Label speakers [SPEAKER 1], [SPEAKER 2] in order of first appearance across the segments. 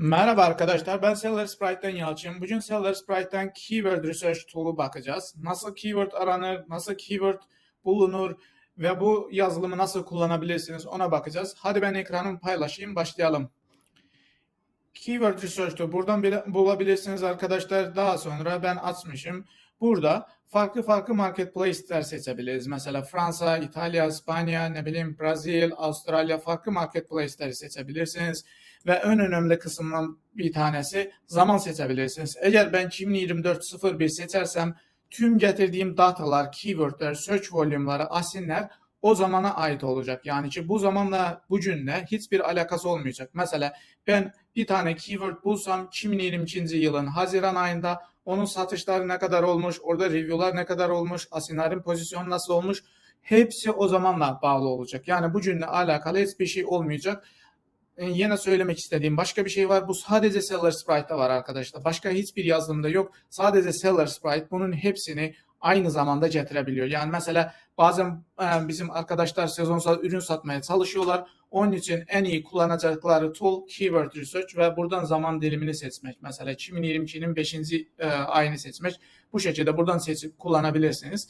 [SPEAKER 1] Merhaba arkadaşlar, ben Seller Sprite'den Yalçın. Bugün Seller Sprite'den Keyword Research Tool'u bakacağız. Nasıl keyword aranır, nasıl keyword bulunur ve bu yazılımı nasıl kullanabilirsiniz ona bakacağız. Hadi ben ekranımı paylaşayım, başlayalım. Keyword Research Tool buradan bile- bulabilirsiniz arkadaşlar. Daha sonra ben açmışım. Burada farklı farklı marketplace'ler seçebiliriz. Mesela Fransa, İtalya, İspanya, ne bileyim Brezilya, Avustralya farklı marketplace'leri seçebilirsiniz. Ve en önemli kısımdan bir tanesi zaman seçebilirsiniz. Eğer ben 2024-01 seçersem tüm getirdiğim datalar, keywordler, search volume'ları, asinler o zamana ait olacak. Yani ki bu zamanla bugünle hiçbir alakası olmayacak. Mesela ben bir tane keyword bulsam 2022 yılın Haziran ayında onun satışları ne kadar olmuş, orada review'lar ne kadar olmuş, asinlerin pozisyonu nasıl olmuş hepsi o zamanla bağlı olacak. Yani bugünle alakalı hiçbir şey olmayacak. E, yine söylemek istediğim başka bir şey var. Bu sadece Seller Sprite'da var arkadaşlar. Başka hiçbir yazılımda yok. Sadece Seller Sprite bunun hepsini aynı zamanda getirebiliyor. Yani mesela bazen e, bizim arkadaşlar sezonsal ürün satmaya çalışıyorlar. Onun için en iyi kullanacakları tool Keyword Research ve buradan zaman dilimini seçmek. Mesela 2022'nin 5. e, ayını seçmek. Bu şekilde buradan seçip kullanabilirsiniz.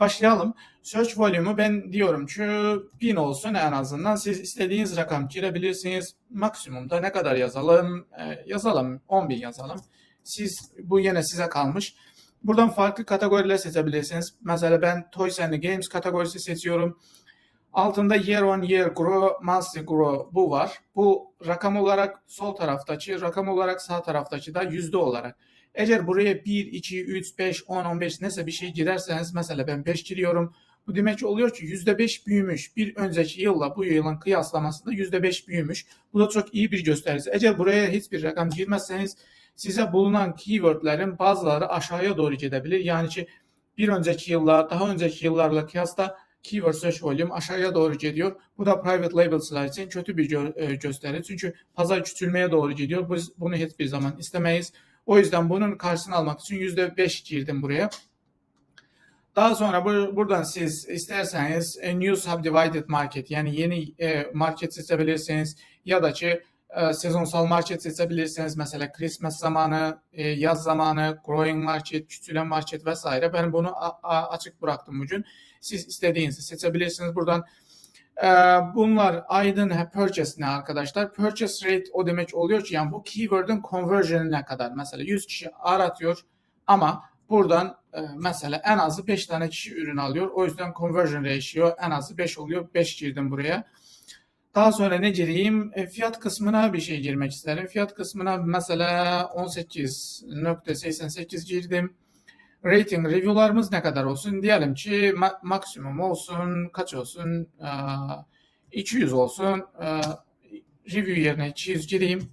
[SPEAKER 1] Başlayalım. Search volume'u ben diyorum ki 1000 olsun en azından. Siz istediğiniz rakam girebilirsiniz. Maksimumda ne kadar yazalım? Ee, yazalım 10.000 yazalım. Siz bu yine size kalmış. Buradan farklı kategoriler seçebilirsiniz. Mesela ben Toys and Games kategorisi seçiyorum. Altında year on year grow, monthly grow bu var. Bu rakam olarak sol taraftaki, rakam olarak sağ taraftaki da yüzde olarak. Eğer buraya 1, 2, 3, 5, 10, 15 neyse bir şey girerseniz mesela ben 5 giriyorum. Bu demek oluyor ki %5 büyümüş. Bir önceki yılla bu yılın kıyaslamasında %5 büyümüş. Bu da çok iyi bir gösterisi. Eğer buraya hiçbir rakam girmezseniz size bulunan keywordlerin bazıları aşağıya doğru gidebilir. Yani ki bir önceki yılla daha önceki yıllarla kıyasla keyword search volume aşağıya doğru gidiyor. Bu da private labels'lar için kötü bir e, gösteri. Çünkü pazar küçülmeye doğru gidiyor. Biz bunu hiçbir zaman istemeyiz. O yüzden bunun karşısını almak için %5 girdim buraya. Daha sonra bu, buradan siz isterseniz a new subdivided market yani yeni e, market seçebilirsiniz ya da ki e, sezonsal market seçebilirsiniz. Mesela Christmas zamanı, e, yaz zamanı, growing market, küçülen market vesaire. Ben bunu a- a- açık bıraktım bugün. Siz istediğinizi seçebilirsiniz. Buradan bunlar aydın purchase ne arkadaşlar? Purchase rate o demek oluyor ki yani bu keyword'ün conversion'ı ne kadar? Mesela 100 kişi aratıyor ama buradan e, mesela en azı 5 tane kişi ürün alıyor. O yüzden conversion ratio en azı 5 oluyor. 5 girdim buraya. Daha sonra ne gireyim? E, fiyat kısmına bir şey girmek isterim. Fiyat kısmına mesela 18.88 girdim. Rating review'larımız ne kadar olsun? Diyelim ki ma- maksimum olsun, kaç olsun? Aa, 200 olsun. Aa, review yerine 200 gireyim.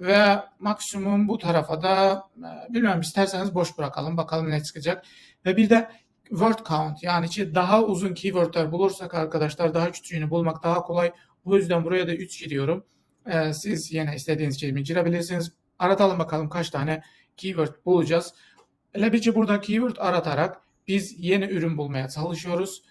[SPEAKER 1] Ve maksimum bu tarafa da e, bilmem isterseniz boş bırakalım. Bakalım ne çıkacak. Ve bir de word count yani ki daha uzun keywordler bulursak arkadaşlar daha küçüğünü bulmak daha kolay. Bu yüzden buraya da 3 giriyorum. Ee, siz yine istediğiniz kelimeyi girebilirsiniz. Aratalım bakalım kaç tane keyword bulacağız. Lebici burada keyword aratarak biz yeni ürün bulmaya çalışıyoruz.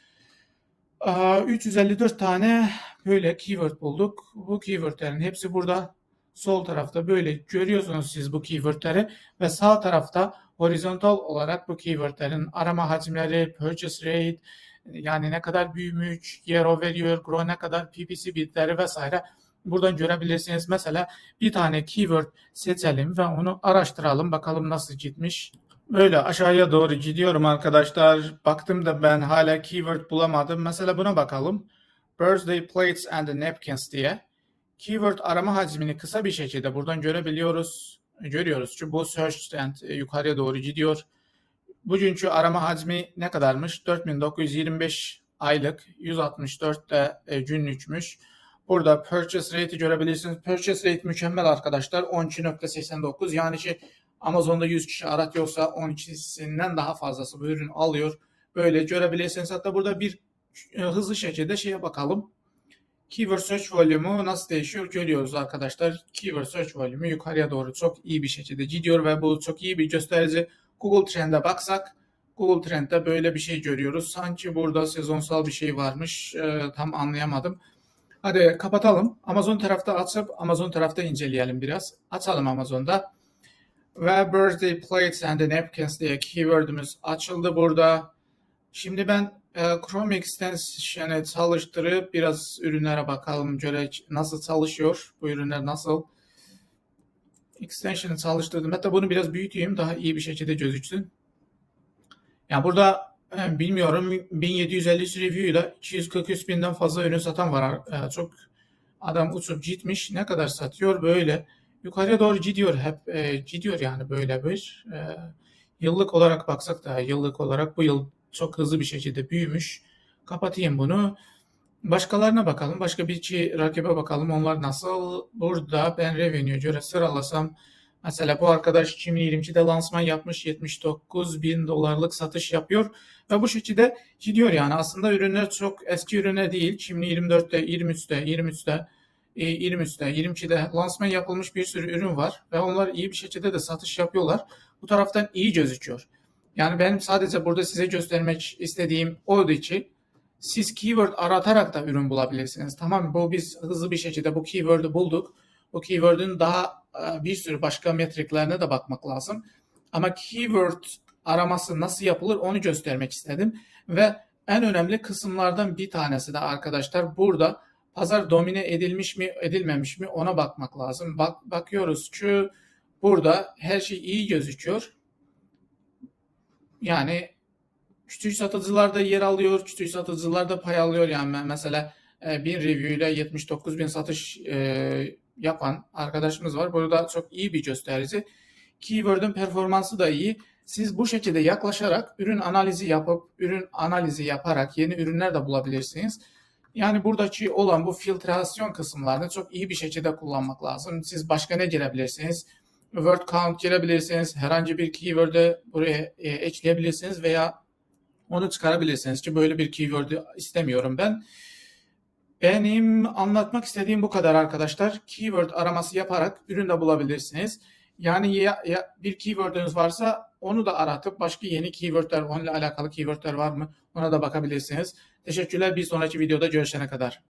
[SPEAKER 1] Aa, 354 tane böyle keyword bulduk. Bu keywordlerin hepsi burada. Sol tarafta böyle görüyorsunuz siz bu keywordleri ve sağ tarafta horizontal olarak bu keywordlerin arama hacimleri, purchase rate, yani ne kadar büyümüş, year over year, grow ne kadar PPC bitleri vesaire buradan görebilirsiniz. Mesela bir tane keyword seçelim ve onu araştıralım bakalım nasıl gitmiş. Böyle aşağıya doğru gidiyorum arkadaşlar. Baktım da ben hala keyword bulamadım. Mesela buna bakalım. Birthday plates and napkins diye. Keyword arama hacmini kısa bir şekilde buradan görebiliyoruz. Görüyoruz ki bu search trend e, yukarıya doğru gidiyor. Bugünkü arama hacmi ne kadarmış? 4925 aylık, 164 de e, günlükmüş. Burada purchase rate'i görebilirsiniz. Purchase rate mükemmel arkadaşlar. 12.89 yani ki Amazon'da 100 kişi aratıyorsa 12'sinden daha fazlası bu ürün alıyor. Böyle görebilirsiniz. Hatta burada bir e, hızlı şekilde şeye bakalım. Keyword search volume'u nasıl değişiyor görüyoruz arkadaşlar. Keyword search volume'u yukarıya doğru çok iyi bir şekilde gidiyor ve bu çok iyi bir gösterici. Google Trend'e baksak Google Trend'de böyle bir şey görüyoruz. Sanki burada sezonsal bir şey varmış. E, tam anlayamadım. Hadi kapatalım. Amazon tarafta açıp Amazon tarafta inceleyelim biraz. Açalım Amazon'da. Ve birthday plates and napkins diye keyword'ümüz açıldı burada. Şimdi ben e, Chrome extension'ı çalıştırıp biraz ürünlere bakalım. Göre nasıl çalışıyor. Bu ürünler nasıl. Extension'ı çalıştırdım. Hatta bunu biraz büyüteyim daha iyi bir şekilde gözüksün. Yani burada e, bilmiyorum 1750 review ile 243 binden fazla ürün satan var. E, çok adam uçup gitmiş. Ne kadar satıyor böyle. Yukarıya doğru gidiyor hep e, gidiyor yani böyle bir. E, yıllık olarak baksak da yıllık olarak bu yıl çok hızlı bir şekilde büyümüş. Kapatayım bunu. Başkalarına bakalım. Başka bir iki rakibe bakalım. Onlar nasıl? Burada ben revenue göre sıralasam mesela bu arkadaş 2022'de lansman yapmış 79 bin dolarlık satış yapıyor ve bu şekilde gidiyor yani aslında ürünler çok eski ürünler değil 2024'te 23'te 23'te 23'te 22'de lansman yapılmış bir sürü ürün var ve onlar iyi bir şekilde de satış yapıyorlar. Bu taraftan iyi gözüküyor. Yani benim sadece burada size göstermek istediğim oydu ki siz keyword aratarak da ürün bulabilirsiniz. Tamam? Bu biz hızlı bir şekilde bu keyword'ü bulduk. Bu keyword'ün daha e, bir sürü başka metriklerine de bakmak lazım. Ama keyword araması nasıl yapılır onu göstermek istedim. Ve en önemli kısımlardan bir tanesi de arkadaşlar burada pazar domine edilmiş mi edilmemiş mi ona bakmak lazım. Bak, bakıyoruz ki burada her şey iyi gözüküyor. Yani küçük satıcılar da yer alıyor, küçük satıcılar da pay alıyor. Yani mesela e, bir review ile 79 bin satış e, yapan arkadaşımız var. Burada çok iyi bir gösterici. Keyword'ün performansı da iyi. Siz bu şekilde yaklaşarak ürün analizi yapıp ürün analizi yaparak yeni ürünler de bulabilirsiniz. Yani buradaki olan bu filtrasyon kısımlarını çok iyi bir şekilde kullanmak lazım. Siz başka ne girebilirsiniz? Word count girebilirsiniz. Herhangi bir keyword'ı buraya e, ekleyebilirsiniz veya onu çıkarabilirsiniz ki böyle bir keyword'ü istemiyorum ben. Benim anlatmak istediğim bu kadar arkadaşlar. Keyword araması yaparak ürün de bulabilirsiniz. Yani ya, ya bir keyword'ünüz varsa onu da aratıp başka yeni keyword'ler, onunla alakalı keyword'ler var mı? Ona da bakabilirsiniz. Teşekkürler. Bir sonraki videoda görüşene kadar.